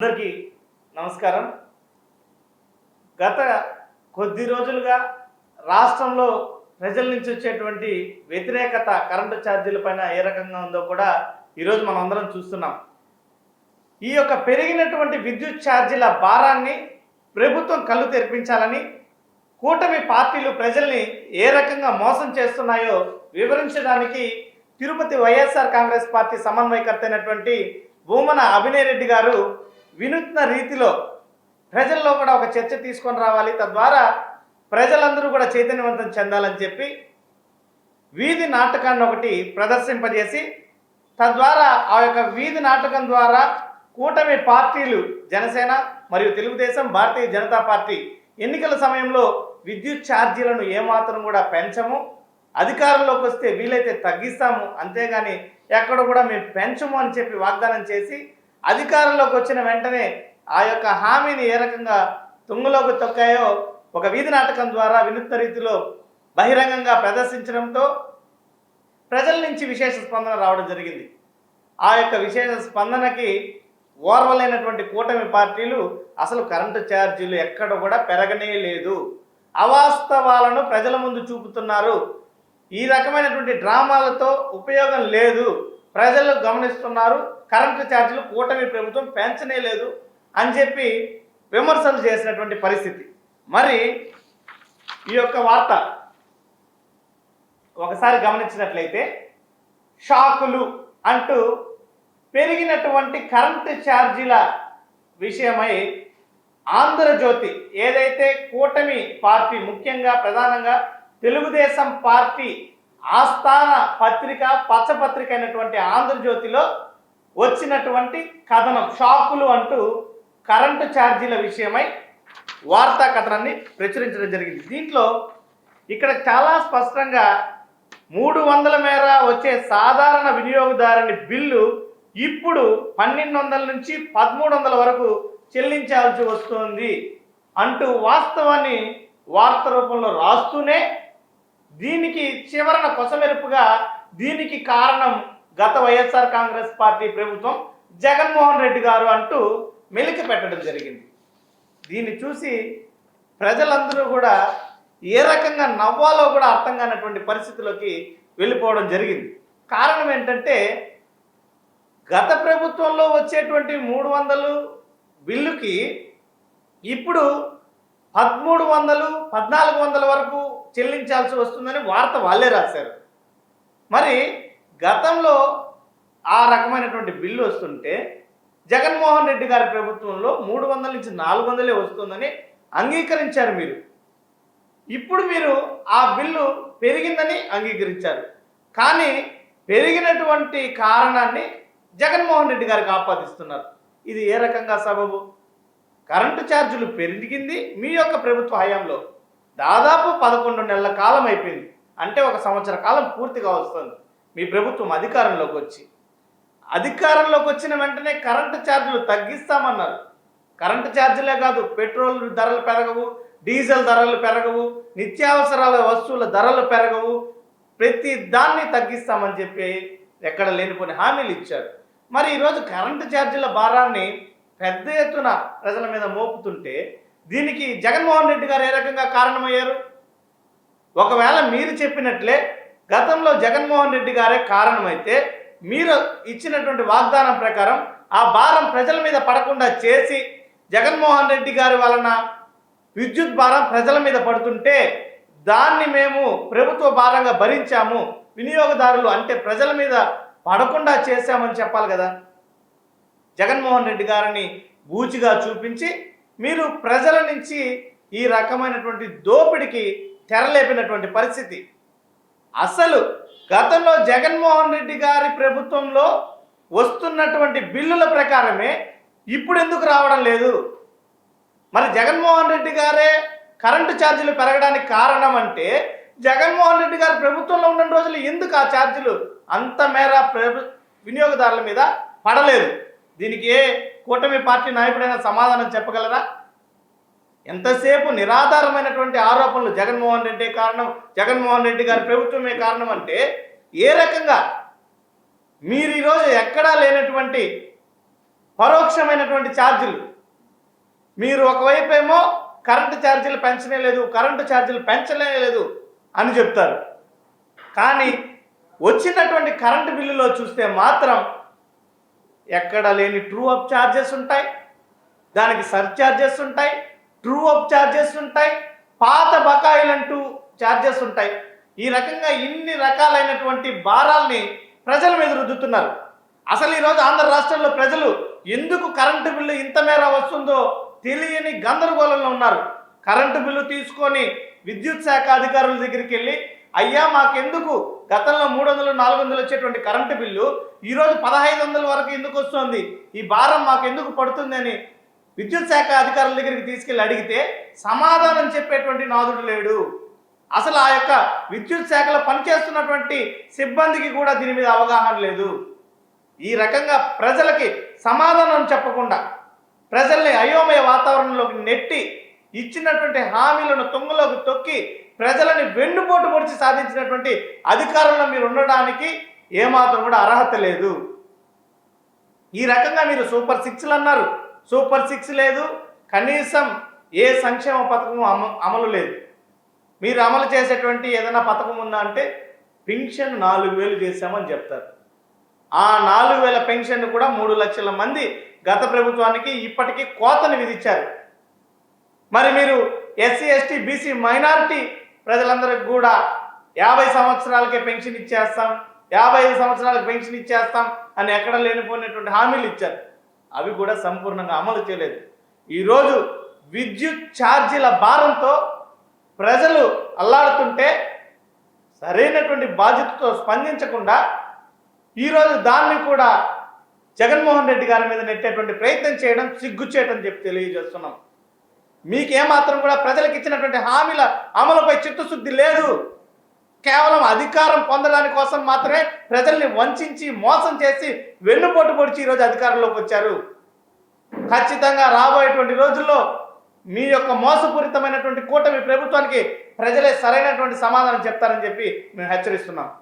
అందరికీ నమస్కారం. గత కొద్ది రోజులుగా రాష్ట్రంలో ప్రజల నుంచి వచ్చేటువంటి వ్యతిరేకత కరెంటు ఛార్జీల పైన ఏ రకంగా ఉందో కూడా ఈరోజు మనం అందరం చూస్తున్నాం. ఈ యొక్క పెరిగినటువంటి విద్యుత్ ఛార్జీల భారాన్ని ప్రభుత్వం కళ్ళు తెరిపించాలని కూటమి పార్టీలు ప్రజల్ని ఏ రకంగా మోసం చేస్తున్నాయో వివరించడానికి తిరుపతి వైఎస్ఆర్ కాంగ్రెస్ పార్టీ సమన్వయకర్త అయినటువంటి భూమన అభినయ్ రెడ్డి గారు వినూత్న రీతిలో ప్రజల్లో కూడా ఒక చర్చ తీసుకొని రావాలి. తద్వారా ప్రజలందరూ కూడా చైతన్యవంతం చెందాలని చెప్పి వీధి నాటకాన్ని ఒకటి ప్రదర్శింపజేసి తద్వారా ఆ యొక్క వీధి నాటకం ద్వారా కూటమి పార్టీలు జనసేన మరియు తెలుగుదేశం భారతీయ జనతా పార్టీ ఎన్నికల సమయంలో విద్యుత్ ఛార్జీలను ఏమాత్రం కూడా పెంచము. అధికారంలోకి వస్తే వీలైతే తగ్గిస్తాము. అంతేగాని ఎక్కడ కూడా మేము పెంచము అని చెప్పి వాగ్దానం చేసి అధికారంలోకి వచ్చిన వెంటనే ఆ యొక్క హామీని ఏ రకంగా తుంగులోకి తొక్కాయో ఒక వీధి నాటకం ద్వారా వినూత్న రీతిలో బహిరంగంగా ప్రదర్శించడంతో ప్రజల నుంచి విశేష స్పందన రావడం జరిగింది. ఆ యొక్క విశేష స్పందనకి ఓర్వలైనటువంటి కూటమి పార్టీలు అసలు కరెంటు ఛార్జీలు ఎక్కడ కూడా పెరగనే లేదు. అవాస్తవాలను ప్రజల ముందు చూపుతున్నారు. ఈ రకమైనటువంటి డ్రామాలతో ఉపయోగం లేదు. ప్రజలు గమనిస్తున్నారు కరెంటు ఛార్జీలు కూటమి ప్రభుత్వం పెంచనే లేదు అని చెప్పి విమర్శలు చేసినటువంటి పరిస్థితి. మరి ఈ యొక్క వార్త ఒకసారి గమనించినట్లయితే షాకులు అంటూ పెరిగినటువంటి కరెంటు ఛార్జీల విషయమై ఆంధ్రజ్యోతి ఏదైతే కూటమి పార్టీ ముఖ్యంగా ప్రధానంగా తెలుగుదేశం పార్టీ ఆస్థాన పత్రిక పచ్చపత్రిక అయినటువంటి ఆంధ్రజ్యోతిలో వచ్చినటువంటి కథనం షాకులు అంటూ కరెంటు ఛార్జీల విషయమై వార్తా కథనాన్ని ప్రచురించడం జరిగింది. దీంట్లో ఇక్కడ చాలా స్పష్టంగా మూడు వందల మేర వచ్చే సాధారణ వినియోగదారుని బిల్లు ఇప్పుడు పన్నెండు వందల నుంచి పదమూడు వందల వరకు చెల్లించాల్సి వస్తుంది అంటూ వాస్తవాన్ని వార్త రూపంలో రాస్తూనే దీనికి చివరన కొసమెరుపుగా దీనికి కారణం గత వైఎస్ఆర్ కాంగ్రెస్ పార్టీ ప్రభుత్వం జగన్మోహన్ రెడ్డి గారు అంటూ మెలికి పెట్టడం జరిగింది. దీన్ని చూసి ప్రజలందరూ కూడా ఏ రకంగా నవ్వాలో కూడా అర్థం కానటువంటి పరిస్థితిలోకి వెళ్ళిపోవడం జరిగింది. కారణం ఏంటంటే గత ప్రభుత్వంలో వచ్చేటువంటి మూడు వందలు బిల్లుకి ఇప్పుడు పదమూడు వందలు పద్నాలుగు వందల వరకు చెల్లించాల్సి వస్తుందని వార్త వాళ్ళే రాశారు. మరి గతంలో ఆ రకమైనటువంటి బిల్లు వస్తుంటే జగన్మోహన్ రెడ్డి గారి ప్రభుత్వంలో మూడు వందల నుంచి నాలుగు వందలే వస్తుందని అంగీకరించారు మీరు. ఇప్పుడు మీరు ఆ బిల్లు పెరిగిందని అంగీకరించారు. కానీ పెరిగినటువంటి కారణాన్ని జగన్మోహన్ రెడ్డి గారికి ఆపాదిస్తున్నారు ఇది ఏ రకంగా సబబు? కరెంటు ఛార్జీలు పెరిగింది మీ యొక్క ప్రభుత్వ హయాంలో. దాదాపు పదకొండు నెలల కాలం అయిపోయింది. అంటే ఒక సంవత్సర కాలం పూర్తిగా వస్తుంది మీ ప్రభుత్వం అధికారంలోకి వచ్చి. అధికారంలోకి వచ్చిన వెంటనే కరెంటు ఛార్జీలు తగ్గిస్తామన్నారు. కరెంటు ఛార్జీలే కాదు పెట్రోల్ ధరలు పెరగవు డీజిల్ ధరలు పెరగవు నిత్యావసరాల వస్తువుల ధరలు పెరగవు. ప్రతి దాన్ని తగ్గిస్తామని చెప్పి ఎక్కడ లేనిపోని హామీలు ఇచ్చారు. మరి ఈరోజు కరెంటు ఛార్జీల భారాన్ని పెద్ద ఎత్తున ప్రజల మీద మోపుతుంటే దీనికి జగన్మోహన్ రెడ్డి గారు ఏ రకంగా కారణమయ్యారు? ఒకవేళ మీరు చెప్పినట్లే గతంలో జగన్మోహన్ రెడ్డి గారే కారణమైతే మీరు ఇచ్చినటువంటి వాగ్దానం ప్రకారం ఆ భారం ప్రజల మీద పడకుండా చేసి జగన్మోహన్ రెడ్డి గారి వలన విద్యుత్ భారం ప్రజల మీద పడుతుంటే దాన్ని మేము ప్రభుత్వ భారంగా భరించాము వినియోగదారులు అంటే ప్రజల మీద పడకుండా చేశామని చెప్పాలి కదా. జగన్మోహన్ రెడ్డి గారిని బూచిగా చూపించి మీరు ప్రజల నుంచి ఈ రకమైనటువంటి దోపిడికి తెరలేపినటువంటి పరిస్థితి. అసలు గతంలో జగన్మోహన్ రెడ్డి గారి ప్రభుత్వంలో వస్తున్నటువంటి బిల్లుల ప్రకారమే ఇప్పుడు ఎందుకు రావడం లేదు? మరి జగన్మోహన్ రెడ్డి గారే కరెంటు ఛార్జీలు పెరగడానికి కారణం అంటే జగన్మోహన్ రెడ్డి గారి ప్రభుత్వంలో ఉన్న రోజులు ఎందుకు ఆ ఛార్జీలు అంత మేర ప్రభు వినియోగదారుల మీద పడలేదు? దీనికి ఏ కూటమి పార్టీ నాయకుడైనా సమాధానం చెప్పగలరా? ఎంతసేపు నిరాధారమైనటువంటి ఆరోపణలు జగన్మోహన్ రెడ్డి కారణం జగన్మోహన్ రెడ్డి గారి ప్రభుత్వమే కారణం అంటే ఏ రకంగా మీరు ఈరోజు ఎక్కడా లేనటువంటి పరోక్షమైనటువంటి ఛార్జీలు? మీరు ఒకవైపు ఏమో కరెంటు ఛార్జీలు పెంచనే లేదు కరెంటు ఛార్జీలు పెంచలే లేదు అని చెప్తారు. కానీ వచ్చినటువంటి కరెంటు బిల్లులో చూస్తే మాత్రం ఎక్కడ లేని ట్రూ అప్ ఛార్జెస్ ఉంటాయి. దానికి సర్ ఛార్జెస్ ఉంటాయి. ట్రూ అప్ ఛార్జెస్ ఉంటాయి. పాత బకాయిలంటూ ఛార్జెస్ ఉంటాయి. ఈ రకంగా ఇన్ని రకాలైనటువంటి భారాల్ని ప్రజల మీద రుద్దుతున్నారు. అసలు ఈరోజు ఆంధ్ర రాష్ట్రంలో ప్రజలు ఎందుకు కరెంటు బిల్లు ఇంత మేర వస్తుందో తెలియని గందరగోళంలో ఉన్నారు. కరెంటు బిల్లు తీసుకొని విద్యుత్ శాఖ అధికారుల దగ్గరికి వెళ్ళి అయ్యా మాకెందుకు? గతంలో మూడు వందలు నాలుగు వందలు వచ్చేటువంటి కరెంటు బిల్లు ఈరోజు పదహైదు వందల వరకు ఎందుకు వస్తుంది? ఈ భారం మాకెందుకు పడుతుందని విద్యుత్ శాఖ అధికారుల దగ్గరికి తీసుకెళ్ళి అడిగితే సమాధానం చెప్పేటువంటి నాదుడు లేడు. అసలు ఆ యొక్క విద్యుత్ శాఖలో పనిచేస్తున్నటువంటి సిబ్బందికి కూడా దీని మీద అవగాహన లేదు. ఈ రకంగా ప్రజలకి సమాధానం చెప్పకుండా ప్రజల్ని అయోమయ వాతావరణంలోకి నెట్టి ఇచ్చినటువంటి హామీలను తొంగలోకి తొక్కి ప్రజలని వెన్నుపోటు పొడిచి సాధించినటువంటి అధికారంలో మీరు ఉండడానికి ఏమాత్రం కూడా అర్హత లేదు. ఈ రకంగా మీరు సూపర్ సిక్స్లు అన్నారు. సూపర్ సిక్స్ లేదు. కనీసం ఏ సంక్షేమ పథకం అమ అమలు లేదు. మీరు అమలు చేసేటువంటి ఏదైనా పథకం ఉందా అంటే పెన్షన్ నాలుగు వేలు చేశామని చెప్తారు. ఆ నాలుగు వేల పెన్షన్ కూడా మూడు లక్షల మంది గత ప్రభుత్వానికి ఇప్పటికీ కోతను విధించారు. మరి మీరు ఎస్సీ ఎస్టీ బీసీ మైనారిటీ ప్రజలందరికి కూడా యాభై సంవత్సరాలకే పెన్షన్ ఇచ్చేస్తాం యాభై ఐదు సంవత్సరాలకు పెన్షన్ ఇచ్చేస్తాం అని ఎక్కడ లేనిపోయినటువంటి హామీలు ఇచ్చారు. అవి కూడా సంపూర్ణంగా అమలు చేయలేదు. ఈరోజు విద్యుత్ ఛార్జీల భారంతో ప్రజలు అల్లాడుతుంటే సరైనటువంటి బాధ్యతతో స్పందించకుండా ఈరోజు దాన్ని కూడా జగన్మోహన్ రెడ్డి గారి మీద నెట్టేటువంటి ప్రయత్నం చేయడం సిగ్గుచేటని చెప్పి తెలియజేస్తున్నాం. మీకేమాత్రం కూడా ప్రజలకు ఇచ్చినటువంటి హామీల అమలుపై చిత్తశుద్ధి లేదు. కేవలం అధికారం పొందడానికి కోసం మాత్రమే ప్రజల్ని వంచి మోసం చేసి వెన్నుపోటు పొడిచి ఈరోజు అధికారంలోకి వచ్చారు. ఖచ్చితంగా రాబోయేటువంటి రోజుల్లో మీ యొక్క మోసపూరితమైనటువంటి కూటమి ప్రభుత్వానికి ప్రజలే సరైనటువంటి సమాధానం చెప్తారని చెప్పి మేము హెచ్చరిస్తున్నాం.